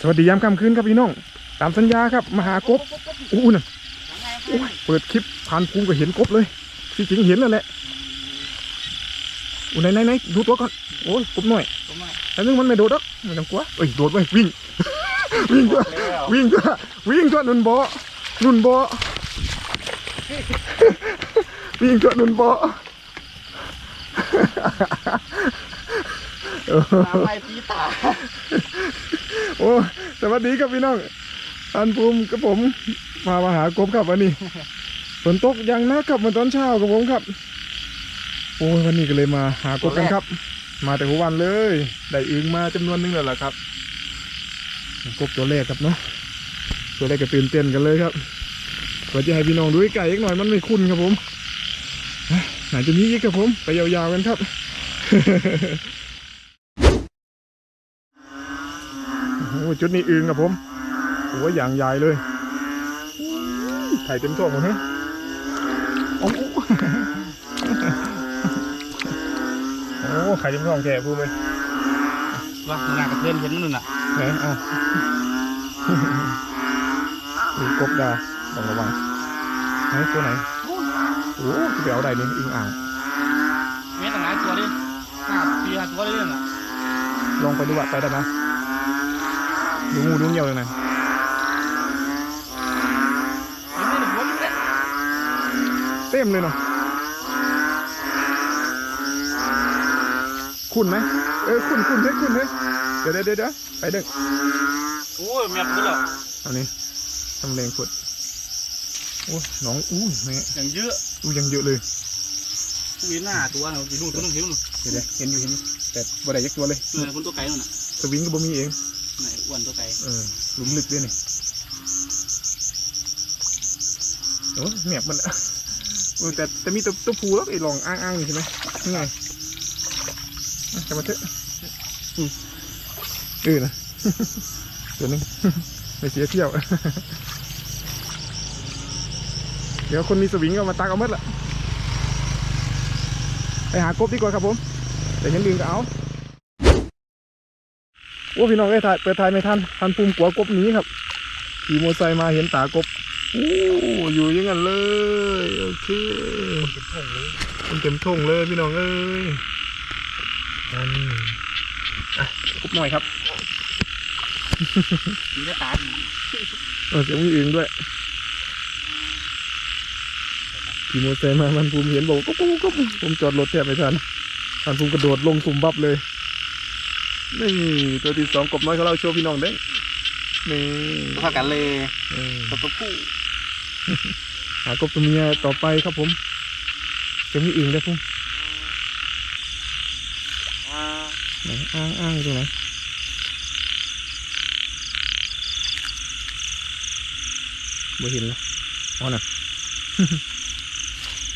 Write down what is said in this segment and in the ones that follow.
สวัสดียามค่ำคืนครับพี่น้อง ตามสัญญาครับมาหากบอู้น่ะเปิดคลิปผ่านภูมิก็เห็นกบเลยที่จริงเห็นแล้วแหละอู้ไหนไหนไหนดูตัวก่อนโอ้ยกบหน่อยแต่นึงมันไม่โดดหรอกไม่ต้องกลัวเอ้ยโดดไปวิ่ง วิ่งตัววิ่งตัววิ่งตัวนุนบ่นุนบ่วิ่งตัวนุนบ่เออน้ำไม่ปีตา อ้สวัสดีครับพี่น้อง อันภูมิกับผมมามาหากบครับวันนี้ฝนตกยังนักครับเมื่อตอนเช้ากับผมครับ โอ้ยวันนี้ก็เลยมาหากบกันครับ มาแต่หัววันเลย ได้อึงมาจำนวนหนึงแล้วล่ะครับ กบตัวแรกครับเนาะตัวแรกก็ตื่นเต้นกันเลยครับก็จะให้พี่น้องดูไก่อีกหน่อยมันไม่คุ้นครับผมไหนจะมีอีกครับผม ไปยาวๆกันครับ โอ้โห จุดนี้อึงครับผมโอ้ยอย่างใหญ่เลยไข่เต็มท้องหมดฮะโอ้โหโอ้ไข่เต็มท้องแกพูดไหมว่าหน้ากระเทือนเห็นมันน่ะไหนเอาอีกบดาต้องระวังไหนตัวไหนโอ้จะไปเอาได้นี่อึงอ่างแม่ต่างหลายตัวดิห้าปีห้าตัวเลยเนี่ยน่ะลองไปดูว่าไปได้ไหม ดูงูดูเงี้ยวยังไงเห็นไหมเนี่ยหัวมันเล็กเต็มเลยเนาะคุณไหมเออคุณคุณเฮ้ยคุณเฮ้ยเดี๋ยวเดี๋ยวเดี๋ยวเดี๋ยวไปเด้อโอ้ยแม่ตัวละเอานี้ทำแรงกดโอ้ยน้องอู้ยแม่อย่างเยอะอู้ยังเยอะเลยผู้เห็นหน้าตัวน่ะอยู่นู่นตัวนึงเห็นนู่นเดี๋ยวเดี๋ยวเห็นอยู่เห็นอยู่แต่บ่ได้ยักตัวเลยตัวไหนคนตัวไก่นู่นน่ะสวิงก็บ่มีเอง ไหนอ้วนตัวไก่เออหลุมลึกด้วยนี่โอ้ยแมบมันเออแต่แต่มีตัวตัวผูแล้วไอ้ลองอ้างอ้างๆนี่ใช่ไหมนี่ไงจะมาเถอะอือนะตัวนึงไม่เสียเที่ยว เดี๋ยวคนมีสวิงก็มาตักเอาหมดละไปหากบดีกว่าครับผม แต่ยังดึงก็เอา โอ้พี่น้องเอ้ยถ่ายเปิดถ่ายไม่ทันทันปุ่มกลัวกบหนี้ครับขี่มอเตอร์ไซค์มาเห็นตากบโอ้อยู่อยังงั้นเลยโอเคมันเต็มทงเลยพี่น้องเอ้ยนั่นอะกบหน่อยครับมีแต่ตาเออเสียงมีอื่นด้วยขี่มอเตอร์ไซค์มามันภูมิเห็นบอกก็ปุ๊บก็ผมจอดรถแทบไม่ทันทันภูมิกระโดดลงสุ่มบับเลย นี่ตัวที่สองกบน้อยของเราโชว์พี่น้องเด้งนี่เท่ากันเลยเออตัวตัวผู้หากบตัวเมียต่อไปครับผมจะมีอื่นได้พุ่มไหนอ้างอ้างตรงไหนไม่เห็นแล้วอ๋อน่ะ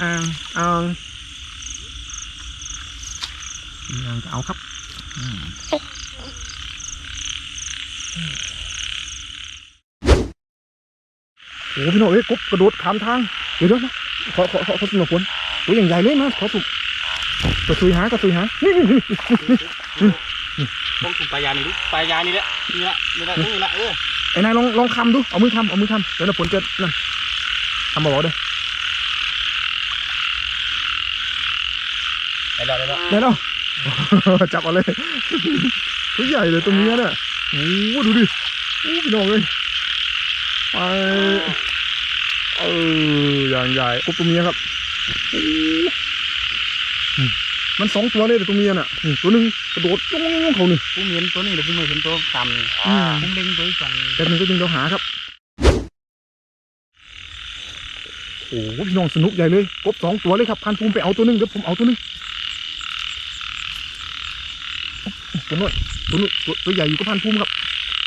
อ้างอ้างอ้างก็เอาครับอืม โอ้พี่น้องเอ้ยกบกระโดดข้ามทาง เดี๋ยวเดี๋ยวนะขอขอขอขอสนุกผลตัวอย่างใหญ่เลยนะขอสุกกระสุยหากระสุยหานี่นี่นี่ต้องถุงปลายานี่ดูปลายานี่แหละนี่ละนี่ละนี่ละเออไอ้นายลองลองคำดูเอามือคำเอามือคำเดี๋ยวนะผลจะนั่นคำบอกเด้อได้แล้วได้แล้วได้แล้ว จับเอาเลยตัวใหญ่เลยตัวเมียเนี่ยโอ้โหดูดิโอ้พี่น้องเลยไปเอออย่างใหญ่กบตัวเมียครับโอ้อืมมันสองตัวเลยแต่ตัวเมียน่ะนี่ตัวหนึ่งกระโดดลงเขานี่ผู้เห็นตัวนี้เดี๋ยวผู้ไม่เห็นตัวต่ำนี่อืมผู้เล็งตัวอีกฝั่งหนึงแป๊บนึงก็ดึงเราหาครับโอ้โหพี่น้องสนุกใหญ่เลยกบสองตัวเลยครับพันภูมิไปเอาตัวหนึงเดี๋ยวผมเอาตัวหนึง ตัวนู้นตัวนู้นตัวตัวใหญ่อยู่กับพันภูมิครับ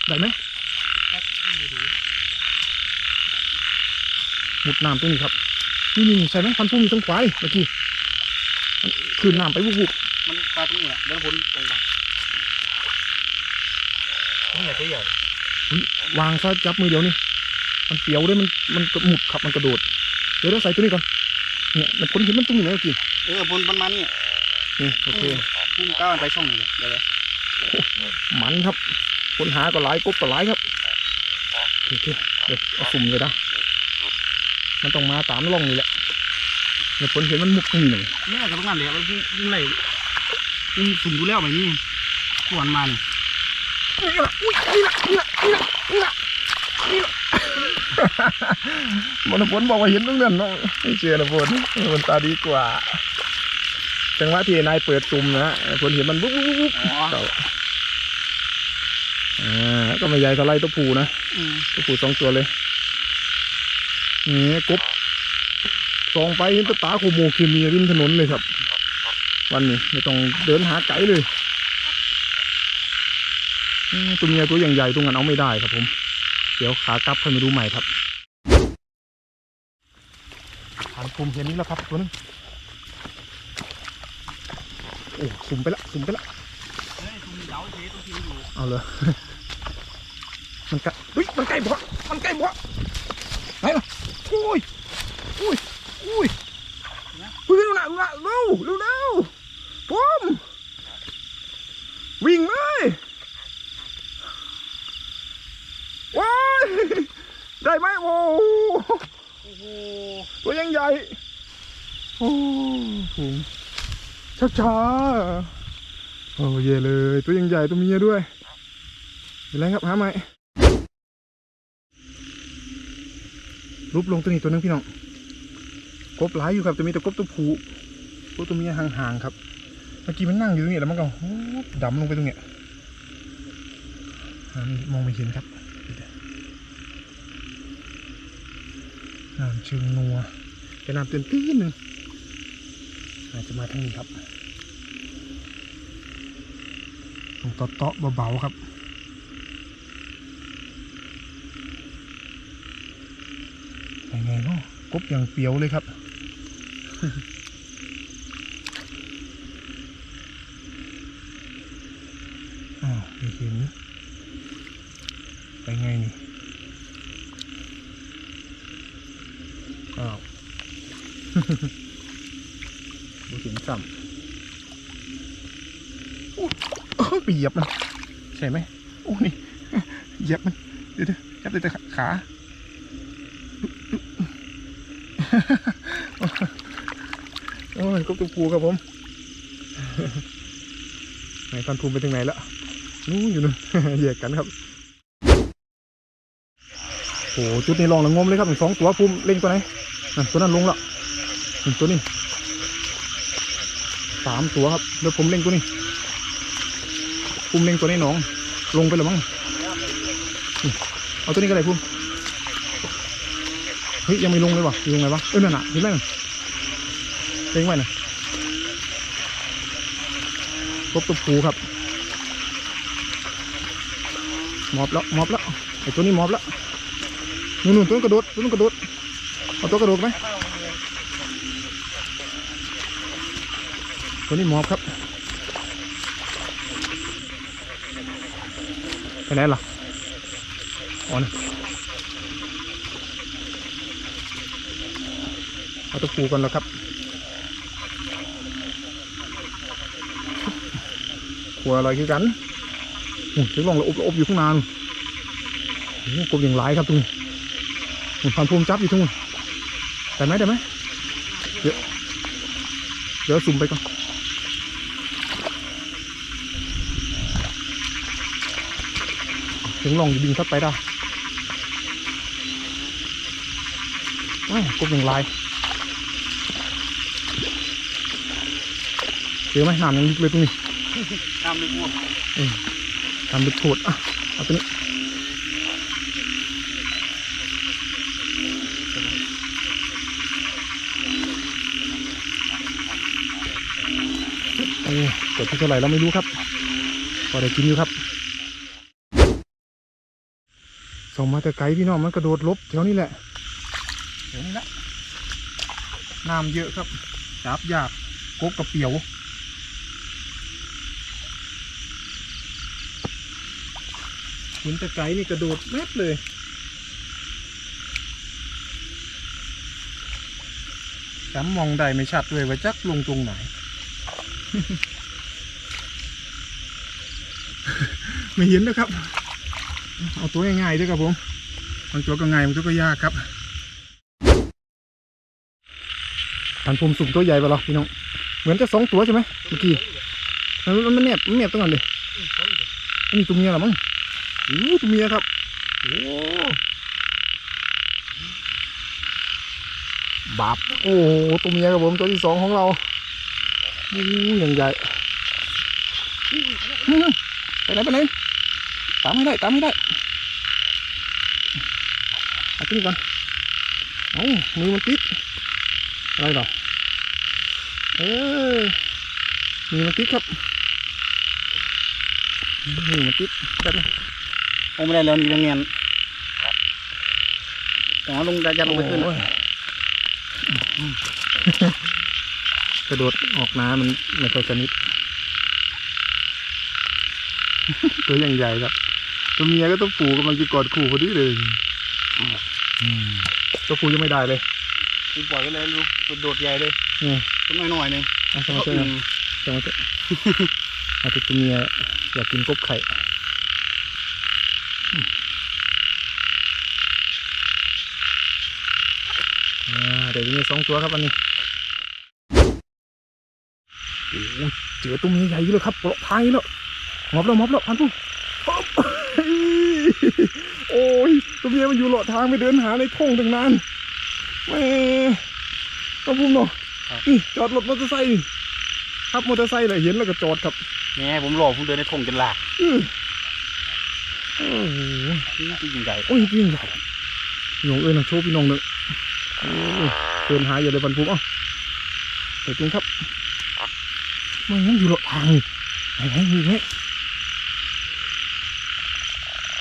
ได้ไหมหมุดน้ำตรงนี้ครับ นี่นี่ใช่ไหมพันภูมิอยู่ตรงขวาเลยเมื่อกี้มันคืนน้ำไปวุบมันปลาตรงนี้แหละเดินพ้นตรงนั้นนี่ใหญ่ตัวใหญ่ๆอุ๊ยวางซะจับมือเดียวนี่ มันเปียวด้วยมันมันกระหมุดครับมันกระโดด เดี๋ยวเราใส่ตัวนี้ก่อน เนี่ยมันพ้นเห็นมันตรงนี้ไหมเมื่อกี้ เออพ้นมันมานี่นี่โอเคพุ่งก้าวไปช่องนี้เลยเดี๋ยว เลยมันครับคนหาก็หลายกบก็หลายครับโอเคเดี๋ยวเอาสุ่มเลยนะมันต้องมาตามร่องนี่แหละเดี๋ยวผลเห็นมันมุกนี่หนึ่งนี่ก็ต้องนั่นแหละมันพุ่งพุ่งไหลพุ่งสุ่มดูแล้วไม่มีขวนมาเนี่ยนี่ละอุ้ยนี่ละนี่ละนี่ละนี่ละนี่ละมันผลบอกว่าเห็นตรงนั้นเนาะไม่เชื่อนะผลมันตาดีกว่า จังหวะที่นายเปิดซุ่มนะผลเห็นมันบุ๊บบุ๊บบุ๊บบุ๊บอ๋อเก่าอ่าก็ไม่ใหญ่เท่าไรตัวผูนะอืมตัวผูสองตัวเลยนี่กบส่องไปเห็นแตะตาโคโมเคมีริมถนนเลยครับ วันนี้ไม่ต้องเดินหาไกลเลยอืมตัวเมียตัวอย่างใหญ่ตรงนั้นเอาไม่ได้ครับผม เดี๋ยวขากลับค่อยมาดูใหม่ครับผ่านภูมิเห็นนี้แล้วครับตัวนึง โอ้สุมไปละสุมไปละเฮ้ยสุ่มเดาเทต้องคิวอยู่เอาเลยมันกล้เฮ้ยมันใกล้บ่มันใกล้บ่ไหนล่ะโอ้ยโอุ้ยอุ้ยปืนน่ะน่ะเร็วเร็วเร็วผมวิ่งเลยว้ายได้ไหมโอ้โหโอ้โหตัวยังใหญ่โอ้ผม ช้าช้าๆโอ้เย่เลย ตัวยังใหญ่ตัวเมียด้วยเป็นไรครับหาไหมรูปลงตัวนี้ตัวนึงพี่น้องกบหลายอยู่ครับแต่มีแต่กบตัวผู้กบตัวเมียห่างๆครับ เมื่อกี้มันนั่งอยู่ตรงนี้แล้วมันก็ดำลงไปตรงเนี้ยมองไม่เห็นครับน้ำเชิงนัวแต่น้ำเตือนตีนหนึ่ง อาจจะมาทางนี้ครับต้องเตาะๆเบาๆครับยังไงก็กบอย่างเปียวเลยครับอ้าวไม่เห็นไปไงนี่อ้าว ดูเห็นซ้ำอุ๊ยเอ้ยไปเหยียบมัน ใช่ไหมโอ้นี่เหยียบมัน เดี๋ยวเดี๋ยวจับแต่ขาโอ้ยกบตัวปูครับผมไหนพันภูมิไปถึงไหนละนู้นอยู่นู่นแยกกันครับโอ้จุดนี้ลองละงมเลยครับสองตัวภูมิเล็งตัวไหนอะตัวนั้นลงและนี่ตัวนี้ สามตัวครับเดี๋ยวผมเล็งตัวนี้ภูมิเล็งตัวนี้หน้อง ลงไปแล้วมั้งเอาตัวนี้ก็ได้ภูมิเฮ้ยยังไม่ลงเลยวะอยู่ตรงไหนวะเออนั่นน่ะเห็นไหมนั่นเล็งไว้น่ะกบตัวปูครับมอบแล้วมอบแล้วไอ้ตัวนี้มอบแล้วนู่นนู่นตัวนกระโดดตัวนั้นกระโดดเอาตัวกระโดดไหม ตัวนี้มอบครับไปไหนล่ะอ๋อนะเอาตัวปูกันแล้วครับขัวอะไรคือกันโอ้ยถึงลองละอบละอบอยู่ข้างนานกบอย่างหลายครับตรงนี้โอ้ยพันภูมิจับอยู่ตรงนู้นได้ไหมได้ไหมเดี๋ยวเดี๋ยวสุ่มไปก่อน ถึงลองจะบินเข้าไปได้ว้าวกบอย่างหลายเจอไหมน้ำยังลึกเลยตรงนี้ตามเลยพวกทำเป็นโทษอะเอาตัวนี้โอ้กดที่เท่าไหร่เราไม่รู้ครับพอได้กินอยู่ครับ ส่งมาแต่ไกลพี่น้องมันกระโดดลบแถวนี้แหละเห็นละน้ำเยอะครับจับยากกบกับเปียวหินตะไคร้นี่กระโดดแมบเลยจำมองได้ไม่ชัดเลยว่าจักลงตรงไหนไม่เห็นนะครับ เอาตัวง่ายๆด้วยครับผมบางตัวก็ง่ายบางตัวก็ยากครับอันผมสุ่มตัวใหญ่ไปหรอพี่น้องเหมือนจะสองตัวใช่ไหมเมื่อกี้มันมันเนียบมันเนียบตรงนั้นเลยอันนี้ตัวเมียหรอมั้งโอ้ตัวเมียครับโอ้บาปโอ้ตัวเมียครับผมตัวที่สองของเราโอ้ยอย่างใหญ่ไปไหนไปไหน ตามไม่ได้ตามไม่ได้เอาตัวนี้ก่อนเอ้ามือมันติดอะไรหรอเออมือมันติดครับมือมันติดแป๊บนึงโอ้ไม่ได้แล้วนี่ยังเงียนแต่ว่าลงจะยัดลงไปขึ้นโอ้ยกระโดดออกน้ำมันไม่ค่อยสนิทตัวอย่างใหญ่ครับ ตัวเมียก็ต้องปูกำลังจะกอดคู่พอดีเลยอืมตัวปูยังไม่ได้เลยผมปล่อยไปเลยลูกโดดใหญ่เลยนี่ต้นหน่อยๆหนึงเอาสมาเจอสมาเจออาจจะตัวเมียอยากกินกบไข่อืมอ่าเดี๋ยวมีสองตัวครับวันนี้โอ้โหเจอตัวเมียใหญ่เลยครับเปลาะทางนี้แล้วมอบแล้วมอบแล้วพันผู้ปั๊บโอ้ยตัวเมียมันอยู่เลาะทางไปเดินหาในทุ่งตั้งนานแหม่ต้องพุ่มเนาะนี่จอดรถมอเตอร์ไซค์ขับมอเตอร์ไซค์เลยเห็นแล้วก็จอดครับแม่ผมหลอกผมเดินในทงจนหลากอื้อโอ้โหนี่จริงใหญ่โอ้ยยิ่งใหญ่พี่น้องเอ้ยนะโชว์พี่น้องหนึ่งโอ้ยเดินหาอย่าเลยบรรพุมเอ้าเปิดจริงครับมันยังอยู่เลาะทางนี่ไหนไหนมีไหม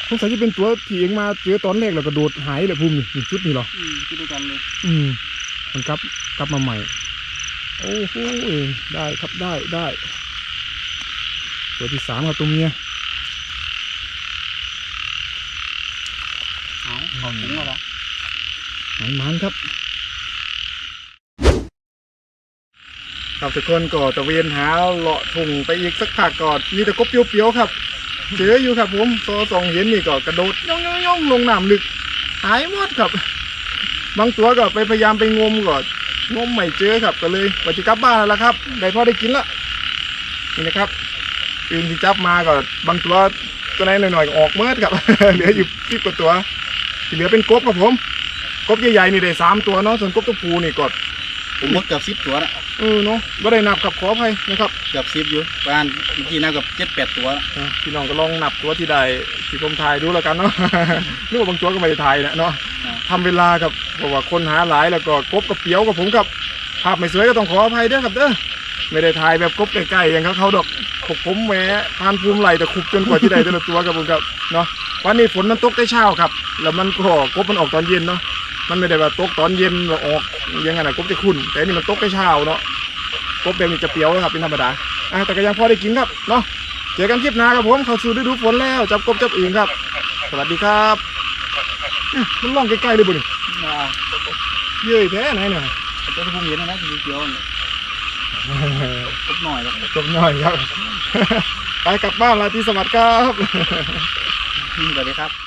สงสัยจะเป็นตัวที่เองมาเจอตอนแรกแล้วก็โดดหายเลยภูมินี่นี่ชุดนี้เหรออืมคิดด้วยกันเลย อืมมันกลับกลับมาใหม่ โอ้โหได้ครับได้ได้ตัวที่สามครับตัวเมียเอาขอถุงแล้วเหรอมันมันครับครับทุกคนก็ตะเวนหาเลาะทุ่งไปอีกสักพักก่อนมีแต่กบเปรี้ยวๆครับ เจออยู่ครับผมโซสองเห็นนี่ก็กระโดดย่องย่องย่องลงน้ำลึก หายหมดครับ บางตัวก็ไปพยายามไปงมก่อนงมไม่เจอครับก็เลยว่าจะกลับบ้านแล้วครับ ได้พอได้กินละนี่นะครับอื่นที่จับมาก็บางตัวตัวไหนหน่อยๆออกเมื่อครับ เหลืออยู่สิบกว่าตัวที่เหลือเป็นกบครับผม กบใหญ่ๆนี่ได้สามตัวเนาะส่วนกบตัวผูนี่ก็ ผมหมดเกือบสิบตัวละเออเนาะก็ได้นับครับขออภัยนะครับเกือบสิบอยู่ประมาณเมื่อกี้น่ากับเจ็ดแปดตัวละอะพี่น้องก็ลองนับตัวที่ได้ที่ผมถ่ายดูแล้วกันเนาะ นึกว่าบางตัวก็ไม่ได้ถ่ายนะเนาะทำเวลาครับเพราะว่าคนหาหลายแล้วก็กบกับเปียวกับผมครับภาพไม่สวยก็ต้องขออภัยเด้อครับเด้อไม่ได้ถ่ายแบบกบใกล้ๆอย่างเขาเขาดอกพวกผมแหมพานภูมิไหลแต่ขุบจนกว่าที่ได้แต่ละตัวครับผมครับเนาะวันนี้ฝนมันตกได้เช้าครับ แล้วมันก็กบมันออกตอนเย็นเนาะ มันไม่ได้ว่าตกตอนเย็นแล้วออกอยังไงนะกบจะขุ่นแต่อันนี่มันตกได้เช้าเนาะกบแบบนี้จะเปรียวครับเป็นธรรมดาอะแต่ก็ยังพอได้กินครับเนาะเจอกันคลิปหน้าครับผมเข้าสู่ฤดูฝนแล้วจับกบจับอื่นครับ สวัสดีครับอื้อมันล่องใกล้ๆเลยบุญอ่าเย้ยแท้ไหนเนี่ยตัวที่ผมเห็นนะนะสีเขียวๆเนี่ยครบหน่อยแล้วจบหน่อยครับ ไปกลับบ้านลาตรีสวัสดิ์ครับสวัสดีครับ